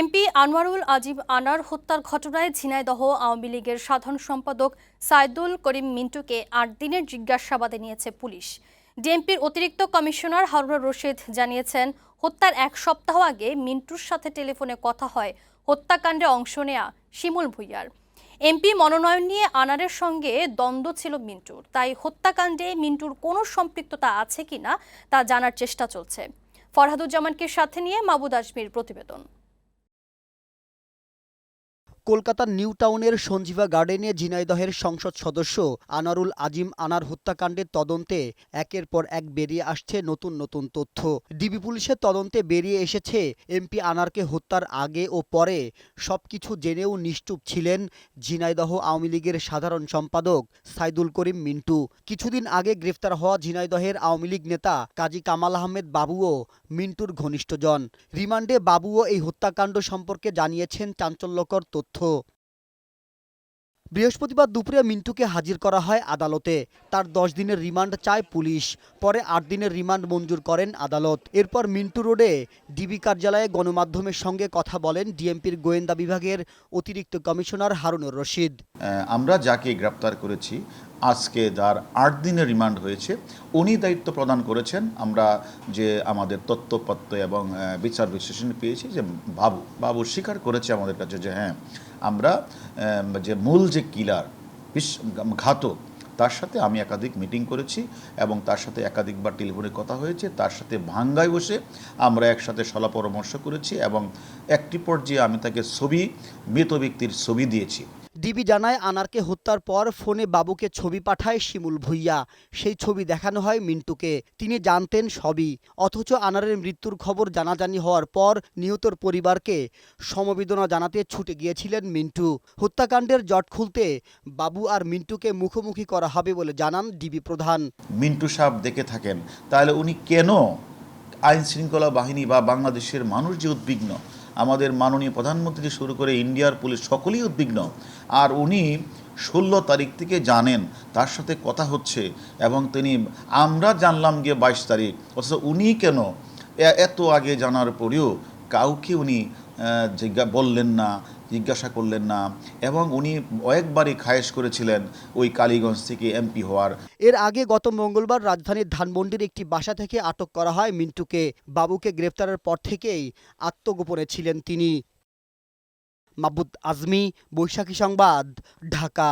MP Anwarul আজিব আনার হত্যার ঘটনায় ঝিনাইদহ আওয়ামী লীগের সাধারণ সম্পাদক সাইদুল করিম মিন্টুকে আট দিনের জিজ্ঞাসাবাদে নিয়েছে পুলিশ। ডিএমপির অতিরিক্ত কমিশনার হারুনুর রশিদ জানিয়েছেন, হত্যার এক সপ্তাহ আগে মিন্টুর সাথে টেলিফোনে কথা হয়, হত্যাকাণ্ডে অংশ নেয়া শিমুল ভুইয়ার। এমপি মনোনয়ন নিয়ে আনারের সঙ্গে দ্বন্দ্ব ছিল মিন্টুর, তাই হত্যাকাণ্ডে মিন্টুর কোনো সম্পৃক্ততা আছে কিনা তা জানার চেষ্টা চলছে। ফরহাদুজ্জামানকে সাথে নিয়ে মাবুদ আজমির প্রতিবেদন। কলকাতার নিউ টাউনের সঞ্জীবা গার্ডেনে ঝিনাইদহের সংসদ সদস্য আনারুল আজিম আনার হত্যাকাণ্ডের তদন্তে একের পর এক বেরিয়ে আসছে নতুন নতুন তথ্য। ডিবি পুলিশের তদন্তে বেরিয়ে এসেছে এমপি আনারকে হত্যার আগে ও পরে সবকিছু জেনেও নিশ্চুপ ছিলেন ঝিনাইদহ আওয়ামী লীগের সাধারণ সম্পাদক সাইদুল করিম মিন্টু। কিছুদিন আগে গ্রেফতার হওয়া ঝিনাইদহের আওয়ামী লীগ নেতা কাজী কামাল আহমেদ বাবুও মিন্টুর ঘনিষ্ঠজন। রিমান্ডে বাবুও এই হত্যাকাণ্ড সম্পর্কে জানিয়েছেন চাঞ্চল্যকর তথ্য। বৃহস্পতিবার দুপুরে মিন্টুকে হাজির করা হয় আদালতে। তার দশ দিনের রিমান্ড চায় পুলিশ, পরে আট দিনের রিমান্ড মঞ্জুর করেন আদালত। এরপর মিন্টু রোডে ডিবি কার্যালয়ে গণমাধ্যমের সঙ্গে কথা বলেন ডিএমপির গোয়েন্দা বিভাগের অতিরিক্ত কমিশনার হারুনুর রশিদ। আমরা যাকে গ্রেপ্তার করেছি আজকে যার আট দিনের রিমান্ড হয়েছে, উনি দায়িত্ব প্রদান করেছেন। আমরা যে আমাদের তথ্যপত্র এবং বিচার বিশ্লেষণ পেয়েছি যে বাবু বাবু স্বীকার করেছে আমাদের কাছে যে হ্যাঁ আমরা যে মূল যে কিলার, বিশ, ঘাতক, তার সাথে আমি একাধিক মিটিং করেছি এবং তার সাথে একাধিকবার টেলিফোনে কথা হয়েছে, তার সাথে ভাঙ্গায় বসে আমরা একসাথে সলা পরামর্শ করেছি এবং একটি পর্যায়ে আমি তাকে ছবি, মৃত ব্যক্তির ছবি দিয়েছি। ডিবি জানায় আনারকে হত্যার পর ফোনে বাবুকে ছবি পাঠায় শিমুল ভুইয়া। সেই ছবি দেখানো হয় মিন্টুকে। তিনি জানতেন সবই। অথচ আনারের মৃত্যুর খবর জানাজানি হওয়ার পর নিহতর পরিবারকে সমবেদনা জানাতে ছুটে গিয়েছিলেন মিন্টু। হত্যাকাণ্ডের জট খুলতে বাবু আর মিন্টুকে মুখোমুখি করা হবে বলে জানান ডিবি প্রধান। মিন্টু সাহেব দেখে থাকেন, তাহলে উনি কেন আইন শৃঙ্খলা বাহিনী বা বাংলাদেশের মানুষ যে উদ্বিগ্ন? আমাদের মাননীয় প্রধানমন্ত্রী শুরু করে ইন্ডিয়ার পুলিশ সকলেই উদ্বিগ্ন। আর উনি ষোলো তারিখ থেকে জানেন, তার সাথে কথা হচ্ছে এবং তিনি, আমরা জানলাম গিয়ে বাইশ তারিখ, অথচ উনি কেন এত আগে জানার পরেও কাউকে উনি জিজ্ঞা, বললেন না, জিজ্ঞাসা করলেন না, এবং উনি কয়েকবারই খায়েশ করেছিলেন ওই কালীগঞ্জ থেকে এমপি হওয়ার। এর আগে গত মঙ্গলবার রাজধানীর ধানমন্ডির একটি বাসা থেকে আটক করা হয় মিন্টুকে। বাবুকে গ্রেফতারের পর থেকেই আত্মগোপনে ছিলেন তিনি। মাবুদ আজমি, বৈশাখী সংবাদ, ঢাকা।